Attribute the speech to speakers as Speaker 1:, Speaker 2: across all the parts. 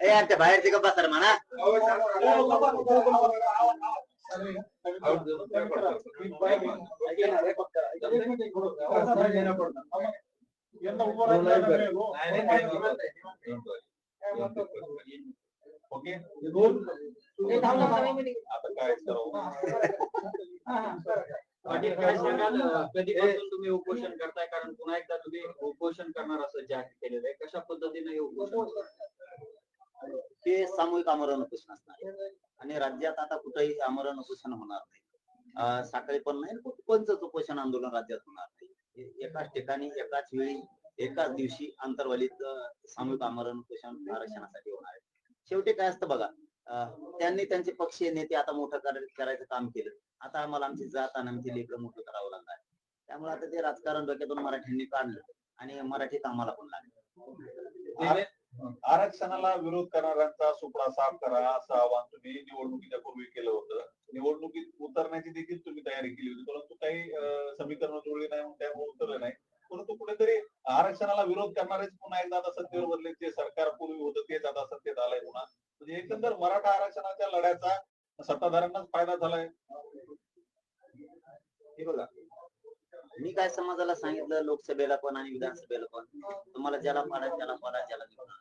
Speaker 1: अरे यार त्या बाहेरचे गप्पा सर म्हणा.
Speaker 2: ओके आता काय
Speaker 3: पाटील काय सांगाल कधीपासून तुम्ही उपोषण करताय कारण पुन्हा एकदा तुम्ही उपोषण करणार असं जाहीर केलेलं आहे कशा पद्धतीने हे. उपोषण
Speaker 1: ते सामूहिक आमरण उपोषण असणार आणि राज्यात आता कुठेही आमरण उपोषण होणार नाही. साखळी पण नाही कोणतंच उपोषण आंदोलन राज्यात होणार नाही. एकाच ठिकाणी एकाच वेळी एकाच दिवशी आंतरवालीत सामूहिक आमरण उपोषण आरक्षणासाठी होणार आहे. शेवटी काय असतं बघा त्यांनी त्यांचे पक्षीय नेते आता मोठं करायचं काम केलं. आता आम्हाला आमची जात आणि आमची लेकरं मोठं करावं लागणार आहे. त्यामुळे आता ते राजकारण डोक्यातून मराठ्यांनी काढलं आणि मराठी कामाला पण लागले.
Speaker 2: आरक्षणाला विरोध करणाऱ्यांचा सुपडा साफ करा असं आवाहन तुम्ही निवडणुकीच्या पूर्वी केलं होतं. निवडणुकीत उतरण्याची देखील तुम्ही तयारी केली होती परंतु काही समीकरण जुळली नाही म्हणून त्यामुळे उतरलं नाही. परंतु कुठेतरी आरक्षणाला विरोध करणारेच पुन्हा एकदा आता सत्तेवर बदले जे सरकार पूर्वी होतं तेच आता सत्तेत आलंय पुन्हा. म्हणजे एकंदर मराठा आरक्षणाच्या लढ्याचा सत्ताधाऱ्यांनाच फायदा झालाय.
Speaker 1: हे बघा. मी काय समाजाला सांगितलं लोकसभेला पण आणि विधानसभेला पण तुम्हाला ज्याला पाडा त्याला पाडा ज्याला निवडून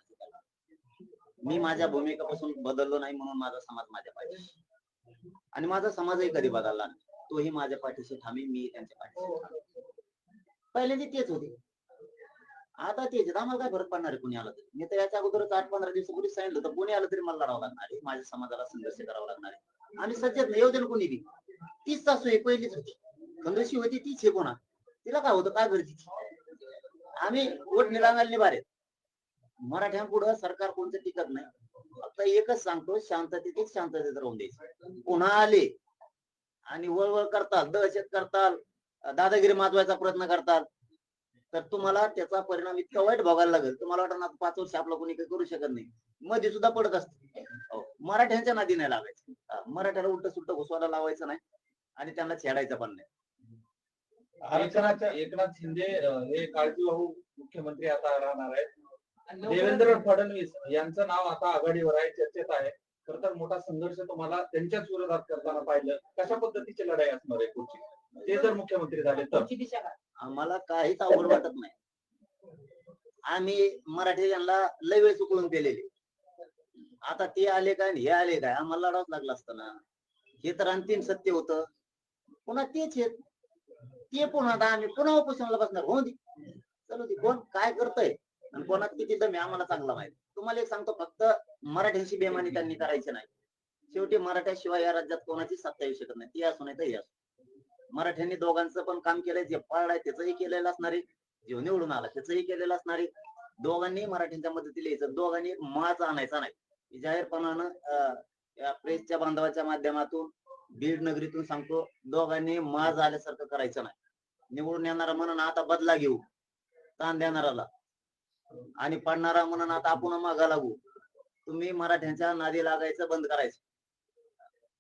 Speaker 1: मी माझ्या भूमिकेपासून बदललो नाही म्हणून माझा समाज माझ्या पाठीशी. आणि माझा समाजही कधी बदलला नाही. तोही माझ्या पाठीशी ठामी मी त्यांच्या पाठीशी पहिले पहिल्यांदा तेच होते. आता तेच आम्हाला काय फरक पडणार आहे कुणी आलं तरी? मी तर याच्या अगोदरच आठ पंधरा दिवसापूर्वी सांगितलं तर कोणी आलं तरी मला लढावं लागणार आहे. माझ्या समाजाला संघर्ष करावा लागणार आहे. आणि सज्जत नाही येऊ दे कोणी बी. तीच सासू आहे पहिलीच होती. खंदशी होती तीच हे कोणा. तिला काय होतं काय करते आम्ही वोट निरांगाल निभारे मराठ्यांपुढं सरकार कोणतं टिकत नाही. फक्त एकच सांगतो शांततेत शांततेत राहून द्यायचं. पुन्हा आले आणि वळवळ करतात दहशत करताल दादागिरी माजवायचा प्रयत्न करतात तर तुम्हाला त्याचा परिणाम इतका वाईट भोगायला लागेल. तुम्हाला वाटणार ना पाच वर्ष आपलं कोणी काही करू शकत नाही. मध्ये सुद्धा पडत असते. हो. मराठ्यांच्या नादी नाही लागायचं. मराठ्याला उलट सुलट घुसवायला लावायचं नाही आणि त्यांना छेडायचं पण नाही.
Speaker 2: आरक्षणाच्या
Speaker 4: एकनाथ शिंदे हे काळजीवाहू मुख्यमंत्री आता राहणार आहेत. देवेंद्र फडणवीस यांचं नाव आता आघाडीवर आहे चर्चेत आहे. खर तर मोठा संघर्ष तुम्हाला त्यांच्याच विरोधात करताना पाहिलं. कशा पद्धतीची लढाई असणार आहे पुढची? ते जर मुख्यमंत्री झाले तर.
Speaker 1: आम्हाला काहीच अवघड वाटत नाही. आम्ही मराठी यांना लय वेळ चुकवून केलेले आता ते आले काय आणि हे आले काय? आम्हाला लढावंच लागलं असतं ना. हे तर अंतिम सत्य होतं. पुन्हा तेच आहेत. ते पुन्हा आता आम्ही पुन्हा उपोषणाला बसणार. हो दे चलो दे कोण? काय करतय? आणि कोणात किती दम आहे आम्हाला चांगला माहिती? तुम्हाला एक सांगतो फक्त मराठ्यांशी बेमानी त्यांनी करायची नाही. शेवटी मराठ्याशिवाय या राज्यात कोणाची सत्ता येऊ शकत नाही. ती असू नाही तर हे असू. मराठ्यांनी दोघांचं पण काम केलंय. जे पाळलाय त्याचंही केलेलं असणारे जीव जे निवडून आला त्याचंही केलेलं असणारे दोघांनी मराठ्यांच्या मदतीला यायचं. दोघांनी माच आणायचा नाही. जाहीरपणानं अं, प्रेसच्या बांधवाच्या माध्यमातून बीड नगरीतून सांगतो दोघांनी माज आल्यासारखं करायचं नाही. निवडून येणारा म्हणून आता बदला घेऊ ताण देणाराला. आणि पडणारा म्हणून आता आपण मागा लागू. तुम्ही मराठ्यांच्या नादी लागायचं बंद करायचं.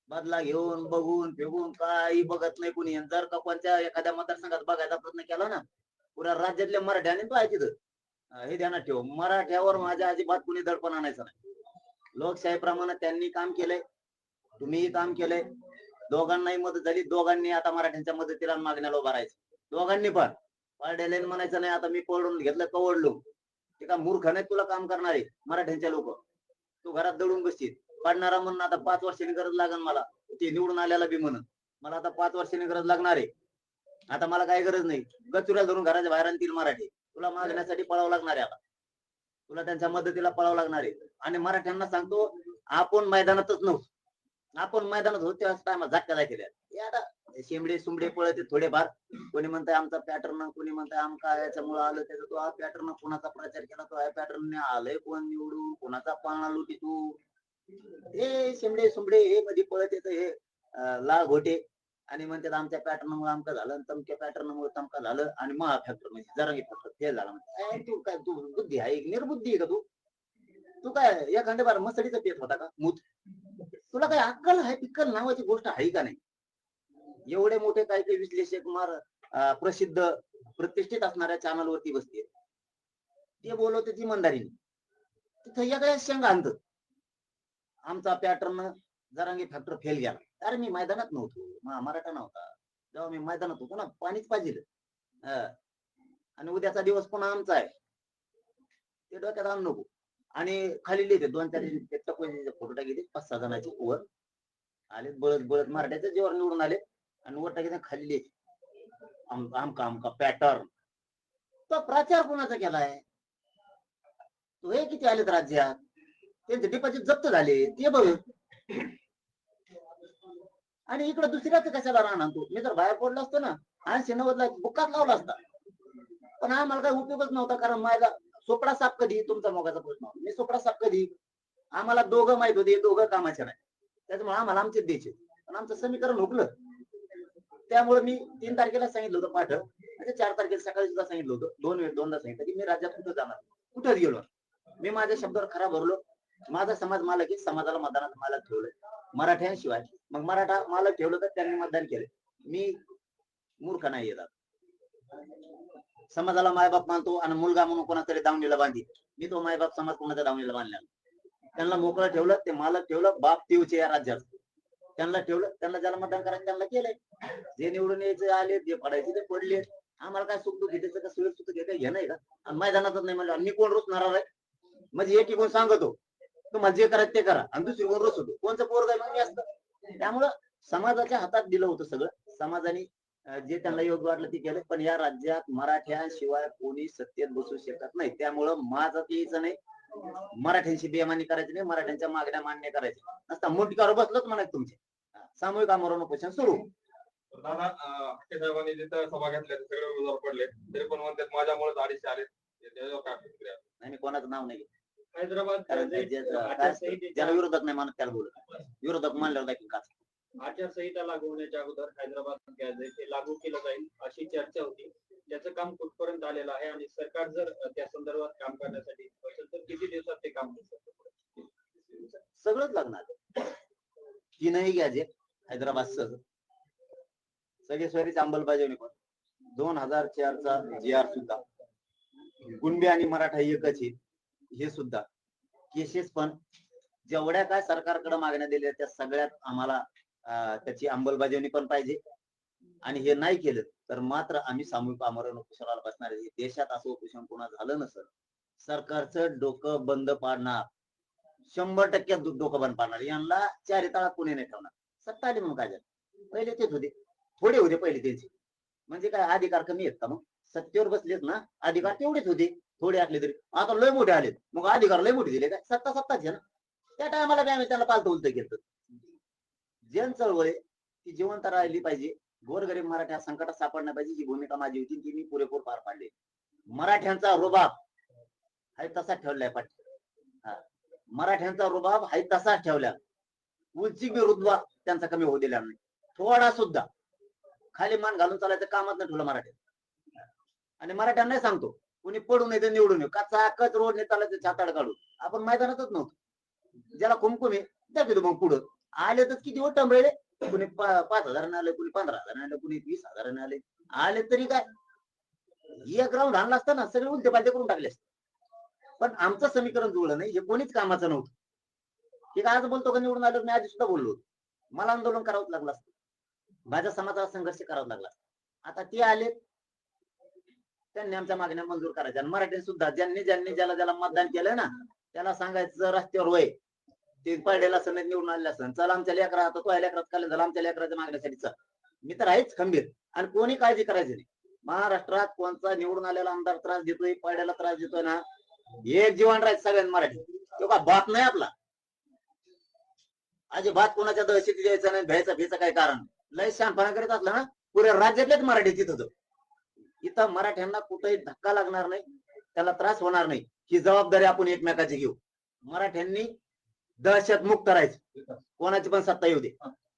Speaker 1: बदला घेऊन बघून फेगून काही बघत नाही कुणी. जर का कोणत्या एखाद्या मतदारसंघात बघायचा प्रयत्न केला ना पुऱ्या राज्यातल्या मराठ्याने पाहिजे हे ध्यानात ठेव. मराठ्यावर माझ्या अजिबात कुणी दडपण आणायचं नाही. लोकशाही प्रमाणात त्यांनी काम केलंय. तुम्हीही काम केलंय. दोघांनाही मदत झाली. दोघांनी आता मराठ्यांच्या मदतीला मागण्याला उभा राहायचं. दोघांनी पण. पारडेले म्हणायचं नाही आता मी पळून घेतलं कवडलो ते का मूर्ख नाही तुला काम करणारे मराठ्यांच्या लोक. तू घरात दडून बसशील. पडणारा म्हणून आता पाच वर्षांनी गरज लागन मला. ते निवडून आल्याला बी म्हणून. मला आता पाच वर्षांनी गरज लागणार. आहे आता मला काही गरज नाही. गचुऱ्या धरून घराच्या बाहेर आणतील मराठी. तुला मागण्यासाठी पळावं लागणार आहे आता. तुला त्यांच्या मदतीला पळावं लागणार आहे. आणि मराठ्यांना सांगतो आपण मैदानातच नव्हतो. आपण मैदानात होतो त्यावेळेस टायमा झटका जाय आता शेंबडे सुंबडे पळते थोडेफार. कोणी म्हणताय आमचा पॅटर्न कोणी म्हणताय आमका याच्यामुळे आलं त्याचा तो हा पॅटर्न कोणाचा प्रचार केला तो ह्या पॅटर्न आलंय कोण निवडून? कोणाचा पाळणा लुटी तू? हे शेंबडे सुंबडे हे मध्ये पळते हे अं, लाल घोटे. आणि म्हणतात आमच्या पॅटर्न मुळे आमका झालं आणि तमक्या पॅटर्न मुळे तमका झालं आणि महा फॅक्टर म्हणजे जरा फॅक्टर हे झालं म्हणतात. तू काय तू बुद्धी आहे निर्बुद्धी आहे का तू? तू काय एखाद्या बार मसडीचा पेट होता का? मूत. तुला काय अक्कल आहे? पिक्कल नावाची गोष्ट आहे का नाही? एवढे मोठे काही काही विश्लेषक मार प्रसिद्ध प्रतिष्ठित असणाऱ्या चॅनल वरती बसते ते बोलवते ती मंदारीने तिथं या काय शेंगा आणत आमचा पॅटर्न जरांगी फॅक्टर फेल गेला. अरे मी मैदानात नव्हतो. मराठा नव्हता. जेव्हा मी मैदानात होतो ना पाणीच पाहिजे आणि उद्याचा दिवस पुन्हा आमचा आहे. ते डोक्यात आणू नको. आणि खाली लिहिते दोन चार फोटो टाकी पाच सहा जणांचे वर आले बळत बळत मराठ्याच्या जेव्हा निवडून आले आणि वर टाकी खाली लिहिते आमका आमका पॅटर्न तो प्रचार कोणाचा केलाय? तो हे किती आलेत राज्यात? त्यांचे डिपॉझिट जप्त झाले ते बघ. आणि इकडे दुसऱ्याच कशाला राहणार तू? मी जर बाहेर पडलो असतो ना ऐंशी नव्वदला बुकात लावला असता. पण आम्हाला काही उपयोगच नव्हता कारण माझा सोपडा साप कधी? तुमचा मोगाचा प्रश्न मी सोपडा साप कधी? आम्हाला दोघं माहीत होते दोघं कामाचे नाही त्याच्यामुळे आम्हाला आमचेच द्यायचे. पण आमचं समीकरण हुकलं. त्यामुळे मी तीन तारखेला सांगितलं होतं पाठ. म्हणजे चार तारखेला सकाळी सुद्धा सांगितलं होतं. दोन वेळ दोनदा सांगितलं. की मी राज्यात कुठं जाणार? कुठंच गेलो? मी माझ्या शब्दावर खरा भरलो. माझा समाज मालक आहे. समाजाला मतदानात मालक ठेवलंय. मराठ्यांशिवाय. मग मराठा मालक ठेवलं तर त्यांनी मतदान केलं मी मूर्ख नाही येतात समाजाला मायबाप मानतो आणि मुलगा म्हणून कोणातरी दावणीला बांधी मी तो मायबाप समाज कोणाच्या दावणीला बांधला त्यांना मोकळं ठेवलं ते मालक ठेवलं बाप तिवचे या राज्यात. त्यांना ठेवलं त्यांना ज्याला मतदान करायचं त्यांना केलंय. जे निवडून यायचे आले जे पडायचे ते पडले. आम्हाला काय सुख दुःख त्याचं का? सुख सुख घेता हे नाही का? आणि मैदानातच नाही म्हणलं मी कोण रोज नाराज आहे म्हणजे एक कोण सांगतो? तुम्हाला जे करायचं ते करा. आणि दुसरी कोण रोज होतो कोणचं पोरग आहे मग मी असतं. त्यामुळं समाजाच्या हातात दिलं होतं सगळं. समाजाने जे त्यांना योग्य वाटलं ते केलं. पण या राज्यात मराठ्यांशिवाय कोणी सत्तेत बसू शकत नाही. त्यामुळं माझं यायचं नाही. मराठ्यांशी बेमानी करायची नाही. मराठ्यांच्या मागण्या मान्य करायच्या नसता मुंडक्यावर बसलोच म्हणायचं तुमचे. सामूहिक आमरण उपोषण सुरू.
Speaker 4: दादा साहेबांनी जिथं सभा घेतल्या सगळे उमेदवार पडले. तरी पण म्हणतात माझ्यामुळेच अडीचशे आले
Speaker 1: नाही मी कोणाचं नाव नाही.
Speaker 3: हैदराबाद
Speaker 1: ज्याला विरोधक नाही मानत त्याला बोलत विरोधक मानल्यावर दाखील का
Speaker 3: आचारसंहिता लागू होण्याच्या अगोदर हैदराबाद गॅस हे ते लागू केलं जाईल अशी चर्चा होती. त्याचं काम कुठपर्यंत आलेलं आहे आणि सरकार जर त्या संदर्भात काम करण्यासाठी तर किती दिवसात ते काम होऊ शकतं
Speaker 1: सगळंच लागणार. तीनही गॅजेट हैदराबाद सह सगळे अंमलबजावणी पण दोन हजार चारचा जी आर सुद्धा. कुणबी आणि मराठा एकच हे सुद्धा. केसेस पण. जेवढ्या काय सरकारकडे मागण्या दिल्या त्या सगळ्यात आम्हाला त्याची अंमलबजावणी पण पाहिजे. आणि हे नाही केलं तर मात्र आम्ही सामूहिक आमरण उपोषणाला बसणार आहे. देशात असं उपोषण कोणा झालं नसेल सरकारचं डोकं बंद पाडणार. शंभर टक्के डोकं बंद पाडणार. यांना चारी तळात कोणी नाही ठेवणार. सत्ता आली म्हणून काय झालं? पहिले तेच होते. थोडे होते पहिले त्यांचे म्हणजे काय अधिकार कमी आहेत का मग? सत्तेवर बसलेत ना अधिकार तेवढेच होते. थोडे असले तरी. आता लय मोठे आलेत. मग अधिकार लय मोठे दिले काय? सत्ता सत्ताच आहे ना. त्या टायमाला बी आम्ही त्याला पालत उलत केलं. जन चळवळ आहे, ती जिवंत राहिली पाहिजे. गोरगरीब मराठ्या संकटात सापडण्या पाहिजे. ही भूमिका माझी होती ती मी पुरेपूर पार पाडली. मराठ्यांचा रुबाब हाय तसा ठेवलाय पाठी हा. मराठ्यांचा रुबाब हाय तसाच ठेवला. उंची बी त्यांचा कमी होऊ दिला नाही. थोडा सुद्धा. खाली मान घालून चालायचं कामच नाही ठेवलं मराठ्यात आणि मराठ्यांना सांगतो. कुणी पडून येते निवडून येऊ. कचा कच रोडने चालायचं छाताड काढून. आपण मैदानातच नव्हतो. ज्याला कुमकुम आहे त्या मग पुढं. आले तर किती हो टंबळे कुणी पा- पाच हजाराने आले कुणी पंधरा हजाराने आले कुणी वीस हजाराने आले. आले तरी काय? एक राऊंड आणला असता ना सगळे उलटे पालते करून टाकले असते. पण आमचं समीकरण जुळलं नाही हे कोणीच कामाचं नव्हतं. हे काय आज बोलतो का निवडून आलो मी आधी सुद्धा बोललो होतो. मला आंदोलन करावंच लागलं असतं. माझ्या समाजाला संघर्ष करावा लागला आता ते आले. त्यांनी आमच्या मागण्या मंजूर करायच्या. आणि मराठी सुद्धा ज्यांनी ज्यांनी ज्याला ज्याला मतदान केलं ना त्याला सांगायचं रस्त्यावर वय. ते पडलेला असं निवडून आलेला असं. चल आमच्या लेकरा आता तो लेकरात काल झाला आमच्या लेकराच्या मागण्यासाठी चल. मी तर आहेच खंबीर. आणि कोणी काळजी करायची नाही. महाराष्ट्रात कोणता निवडून आलेला आमदार त्रास देतोय पड्याला त्रास देतोय ना एक जीवन राहायचं सगळ्यांना मराठी तो का बाप नाही आपला? अजिबात कोणाच्या दहशती द्यायचा नाही भ्यायचा भ्यायचं काय कारण लय शानपणा करत असला ना पुऱ्या राज्यातलेच मराठी तिथं इथं मराठ्यांना कुठेही धक्का लागणार नाही त्याला त्रास होणार नाही. ही जबाबदारी आपण एकमेकाची घेऊ. मराठ्यांनी दहशत मुक्त राहायचं. कोणाची पण सत्ता येऊ दे.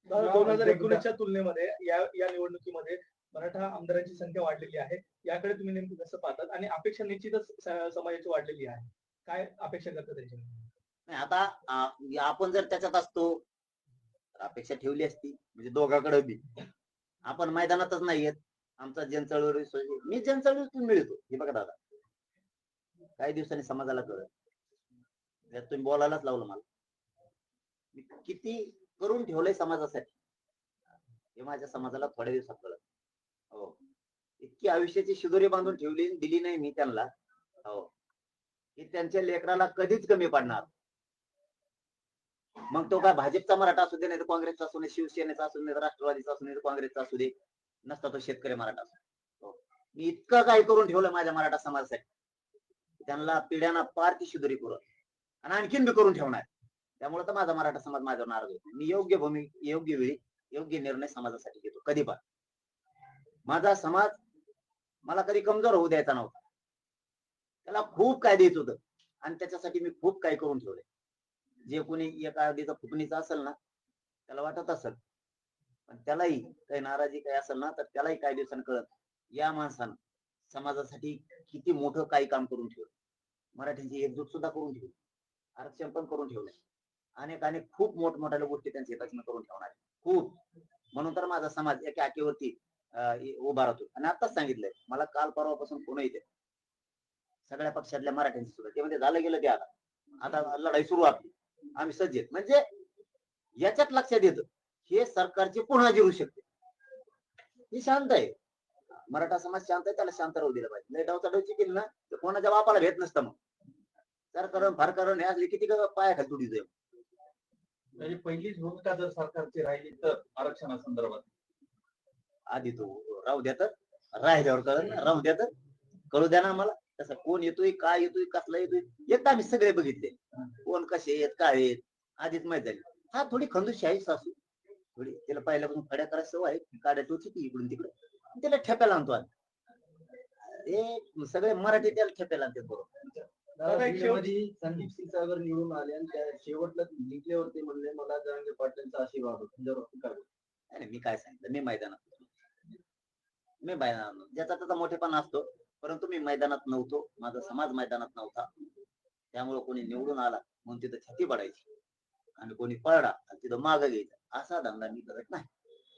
Speaker 5: दोन हजार एकोणीसच्या तुलनेमध्ये या या निवडणुकीमध्ये मराठा आमदारांची संख्या वाढलेली आहे. याकडे तुम्ही नेमकं कसं पाहतात? आणि अपेक्षा निश्चितच समाजाची वाढलेली आहे. काय अपेक्षा करता त्याच्या
Speaker 1: नाही आता आपण जर त्याच्यात असतो तर अपेक्षा ठेवली असती. म्हणजे दोघाकडे बी. आपण मैदानातच नाही येत आमचा जनचळवळी सोय- मी जनचळवळीतून मिळतो. हे बघा दादा. काही दिवसांनी समाजाला कळत तुम्ही बोलायलाच लावलं मला. मी किती करून ठेवलंय समाजासाठी? हे माझ्या समाजाला थोड्या दिवसात कळत हो. इतकी आयुष्याची शिदोरी बांधून ठेवली दिली नाही मी त्यांना. हो. की त्यांच्या लेकराला कधीच कमी पडणार. मग तो काय भाजपचा मराठा असू दे नाही तर काँग्रेसचा असू दे शिवसेनेचा असू दे राष्ट्रवादीचा असू दे काँग्रेसचा असू दे नसता तो शेतकरी मराठा असू हो. मी इतकं काय करून ठेवलं माझ्या मराठा समाजासाठी. त्यांना पिढ्यांना पार ती शिदोरी करून आणि आणखीन बी करून ठेवणार. त्यामुळे तर माझा मराठा समाज माझ्यावर नाराज होतो मी योग्य भूमी योग्य वेळी योग्य निर्णय समाजासाठी घेतो कधी पण. माझा समाज मला कधी कमजोर होऊ द्यायचा नव्हता. त्याला खूप काय देत होतं आणि त्याच्यासाठी मी खूप काय करून ठेवले जे कोणी एका आधीचा फुकणीचा असेल ना त्याला वाटत असेल. पण त्यालाही काही नाराजी काही असेल ना तर त्यालाही काही दिवसांनी कळत या माणसानं समाजासाठी किती मोठं काही काम करून ठेवलं. मराठीची एकजूट सुद्धा करून ठेवली. आरक्षण पण करून ठेवलं अनेक अनेक खूप मोठमोठ्या गोष्टी त्यांच्या हिताची करून ठेवणार आहे. खूप. म्हणून तर माझा समाज एका आकेवरती उभा राहतो. आणि आताच सांगितलंय मला काल परवापासून कोण येते. सगळ्या पक्षातल्या मराठ्यांची सुद्धा. ते म्हणजे झालं गेलं ते आता. आता लढाई सुरू आपली. आम्ही सज्ज म्हणजे याच्यात लक्षात येतं हे सरकारची पुन्हा जिरू शकते? ही शांत आहे. मराठा समाज शांत आहे त्याला शांत राहू दिलं पाहिजे. लय डावचा डवची केली ना तर कोणाच्या बापाला भेट नसतं मग. सरकारण फार कारण हे असले किती ग- पाया खाली तुडी जाईल.
Speaker 4: म्हणजे पहिलीच भूमिका जर सरकारची राहिली तर आरक्षणासंदर्भात?
Speaker 1: आधी तो राहू द्या तर. राहिल्यावर कळत राहू द्या तर. कळू द्या ना आम्हाला. तसं कोण येतोय काय येतोय कसला येतोय? एकदा आम्ही सगळे बघितले. कोण कसे आहेत काय आहेत? आधीच माहीत झाली. हा थोडी खंदूशी आहे सासू. थोडी त्याला पहिल्यापासून फड्या करायची सवय आहे. काड्या टोची ती इकडून तिकडे. त्याला ठेप्याला आणतो आम्ही. हे सगळे मराठी त्याला ठेप्याला आणतात बरोबर.
Speaker 5: दादा, एक शेवट-
Speaker 6: मध्ये संदीप सिंगसागर निवडून आले आणि त्या शेवटला जिंकल्यावरती म्हणले मला जरांगे पाटलांचा आशीर्वाद होता. आपण काय बोलू?
Speaker 1: नाही नाही, मी काय सांगितलं? मी मैदानात होतो. मी मैदानात. ज्याचा त्याचा मोठेपणा असतो परंतु मी मैदानात नव्हतो. माझा समाज मैदानात नव्हता. त्यामुळे कोणी निवडून आला म्हणून तिथं छाती पडायची. आणि कोणी पळला आणि तिथं माग घ्यायचा. असा धंदा मी करत नाही.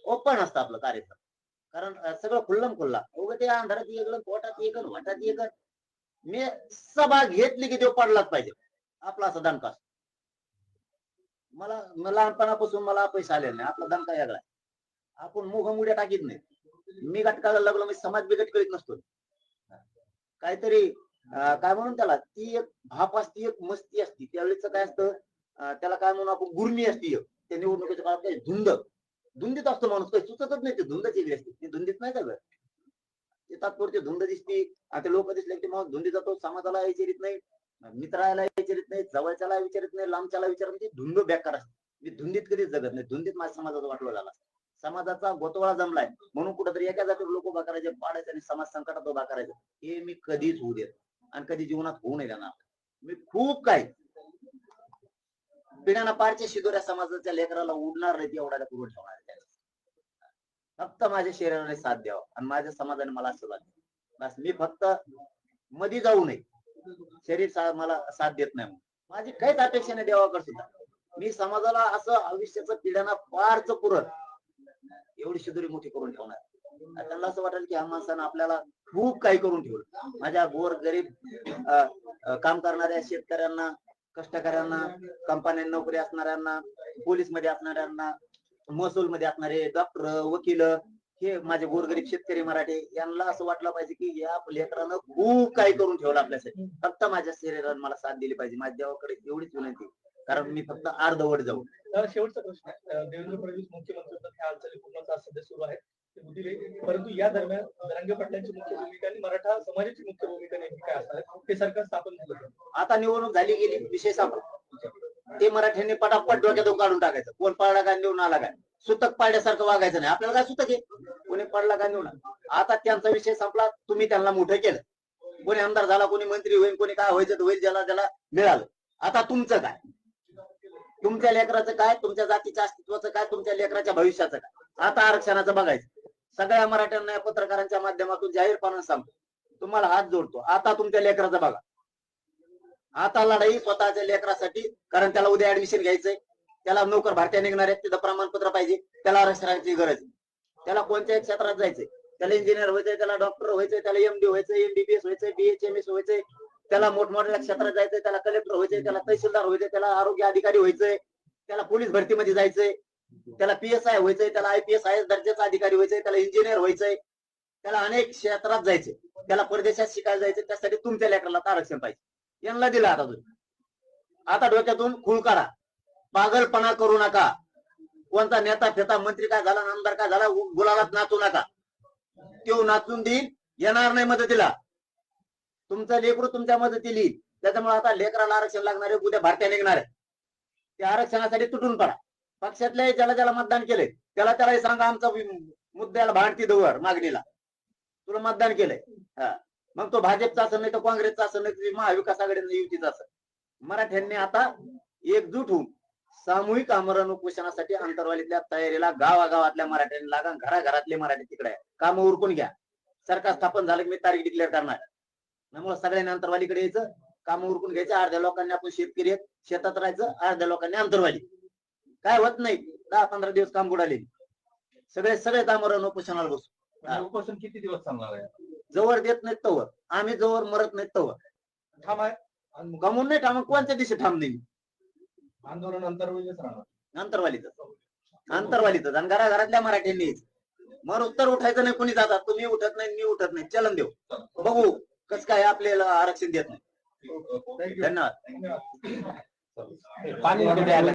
Speaker 1: ओपन असतं आपलं कार्यक्रम. कारण अं, सगळं खुल्लम खुल्ला. उगं ते अंधारात एक पोटात एक वाटात एक मी सभा घेतली की देव पडलाच पाहिजे. आपला असा दणका असतो. मला लहानपणापासून मला पैसा आलेला नाही. आपला दणका वेगळा आपण मुखमुड्या टाकीत नाही. मी घटकाला लागलो मी समाज बिघट करीत नसतो. काहीतरी काय म्हणून त्याला? ती एक भाप असती एक मस्ती असती. त्यावेळेच काय असतं? त्याला काय म्हणून आपण? गुरमी असती एक. त्या निवडणुकीच्या काळात काही धुंद. धुंदीत असतो माणूस. काही सुचतच नाही ते धुंदच वेगळी असते. ती धुंदीत नाही सगळं ते तात्पुरती धुंद दिसती. आता लोक दिसले की मग धुंदी जातो समाजाला विचारित नाही मित्राला विचारित नाही जवळच्याला विचारित नाही लांबच्याला विचारत नाही धुंद बेकार असते. मी धुंदीत कधीच जगत नाही. धुंदीत माझ्या समाजाचा वाटलो झाला समाजाचा गोतवाळा जमलाय. म्हणून कुठेतरी एका जातीवर लोक उभा करायचे पाडायचे आणि समाज संकटात उभा करायचं. हे मी कधीच होऊ देत आणि कधी जीवनात होऊ नये जाणार मी खूप काही पिढ्याना पारच्या शिदोऱ्या समाजाच्या लेकराला उडणार नाही एवढ्या करून ठेवणार फक्त माझ्या शरीराने साथ द्यावा आणि माझ्या समाजाने मला असं लागेल. बस मी फक्त मधी जाऊ नये. शरीर सा- मला साथ देत नाही माझी काहीच अपेक्षा नाही देवाकडे सुद्धा. मी समाजाला असं आयुष्याचं पिढ्यांना फारच पुरत एवढी शिदुरी मोठी करून ठेवणार. त्यांना असं वाटेल की ह्या माणसानं आपल्याला खूप काही करून ठेवलं. माझ्या गोर गरीब काम करणाऱ्या शेतकऱ्यांना कष्टकऱ्यांना कंपन्यात नोकरी असणाऱ्यांना पोलीसमध्ये असणाऱ्यांना महसूल मध्ये असणारे डॉक्टर वकील हे माझे गोरगरीब शेतकरी मराठे यांना असं वाटलं पाहिजे की या लेकरानं खूप काही करून ठेवलं आपल्यासाठी. फक्त माझ्या शरीराने मला साथ दिली पाहिजे. माझ्या देवाकडे एवढीच विनंती. कारण मी फक्त अर्धवट जाऊ.
Speaker 5: शेवटचा प्रश्न देवेंद्र फडणवीस मुख्यमंत्री ह्या हालचाली पूर्ण सध्या सुरू आहे ते बुद्धिले परंतु या दरम्यान जरांगे पाटलांची मुख्य भूमिका आणि मराठा समाजाची मुख्य भूमिका नेमकी काय असणार? हे सरकार स्थापन झालं.
Speaker 1: आता निवडणूक झाली गेली. विषय संपला. ते मराठ्यांनी पटापट डोक्यातून काढून टाकायचं. कोण पडला काय देऊन आला काय? सुतक पाडल्यासारखं वागायचं नाही. आपल्याला काय सुतक आहे? कोणी पडला काय देऊन आला. आता त्यांचा विषय संपला तुम्ही त्यांना मोठं केलं. कोणी आमदार झाला कोणी मंत्री होईल कोणी काय व्हायचं तर होईल ज्याला त्याला मिळालं. आता तुमचं काय? तुमच्या लेकराचं काय? तुमच्या जातीच्या अस्तित्वाचं काय? तुमच्या लेकराच्या भविष्याचं काय? आता आरक्षणाचं बघायचं. सगळ्या मराठ्यांना या पत्रकारांच्या माध्यमातून जाहीरपणे सांगतो. तुम्हाला हात जोडतो. आता तुमच्या लेकराचं बघा. आता लढाई स्वतःच्या लेकरासाठी कारण त्याला उद्या ऍडमिशन घ्यायचंय. त्याला नोकर भारतीय निघणार आहेत तिथं प्रमाणपत्र पाहिजे त्याला आरक्षणाची गरज आहे. त्याला कोणत्याही क्षेत्रात जायचंय. त्याला इंजिनियर व्हायचंय त्याला डॉक्टर व्हायचंय त्याला एमडी व्हायचं एमबीबीएस व्हायचंय बीएचएमएस व्हायचंय त्याला मोठमोठ्या क्षेत्रात जायचंय त्याला कलेक्टर व्हायचंय त्याला तहसीलदार व्हायचंय त्याला आरोग्य अधिकारी व्हायचंय त्याला पोलीस भरतीमध्ये जायचंय त्याला पीएसआय आय व्हायचंय त्याला आयपीएस आय एस दर्जाचा अधिकारी व्हायचंय त्याला इंजिनियर व्हायचंय त्याला अनेक क्षेत्रात जायचंय. त्याला परदेशात शिकायला जायचं त्यासाठी तुमच्या लेकराला आरक्षण पाहिजे. यांना दिला आता तुम्ही. आता डोक्यातून खूळ करा पागलपणा करू नका. कोणता नेता फेता मंत्री काय झाला आमदार काय झाला गुलाबात नाचू नका. तो नाचून देईल येणार नाही मदतीला. तुमचं लेकरू तुमच्या मदतीला. येईल त्याच्यामुळे आता लेकराला आरक्षण लागणार आहे उद्या भारतीय निघणार आहे. त्या आरक्षणासाठी तुटून पडा. पक्षातल्या ज्याला ज्याला मतदान केलंय त्याला त्यालाही सांगा आमचा मुद्द्याला भांडती दवर मागणीला. तुला मतदान केलंय. हा. मग तो भाजपचा असं नाही तर काँग्रेसचा असं नाही महाविकास आघाडीचा युतीचा असं मराठ्यांनी आता एकजूट होऊन सामूहिक आमरण उपोषणासाठी अंतरवालीतल्या तयारीला गावागावातल्या मराठ्यांनी लागा घराघरातले मराठी तिकडे आहे. काम उरकून घ्या. सरकार स्थापन झालं की मी तारीख डिक्लेअर करणार. त्यामुळे सगळ्यांनी अंतरवालीकडे यायचं काम उरकून घ्यायचं अर्ध्या लोकांनी आपण शेतकरी आहेत, शेतात राहायचं अर्ध्या लोकांनी अंतरवाली काय होत नाही. दहा पंधरा दिवस काम बुडाले. सगळे सगळे आमरण उपोषणाला बसू.
Speaker 4: उपोषण किती दिवस चालणार आहे?
Speaker 1: जवळ देत नाहीत तवर. आम्ही जवळ मरत नाहीत तवर.
Speaker 5: आणि
Speaker 1: गमून नाही ठाम कोणत्या दिवशी ठाम नाही
Speaker 5: आंदोलन राहणार.
Speaker 1: अंतरवालीच अंतरवालीच आणि घराघरातल्या मराठ्यांनी. मग उत्तर उठायचं नाही कोणी जातात? तुम्ही उठत नाही मी उठत नाही. चलन देऊ. बघू कस काय आपल्याला आरक्षण देत नाही. धन्यवाद.
Speaker 5: धन्यवाद
Speaker 4: पाणी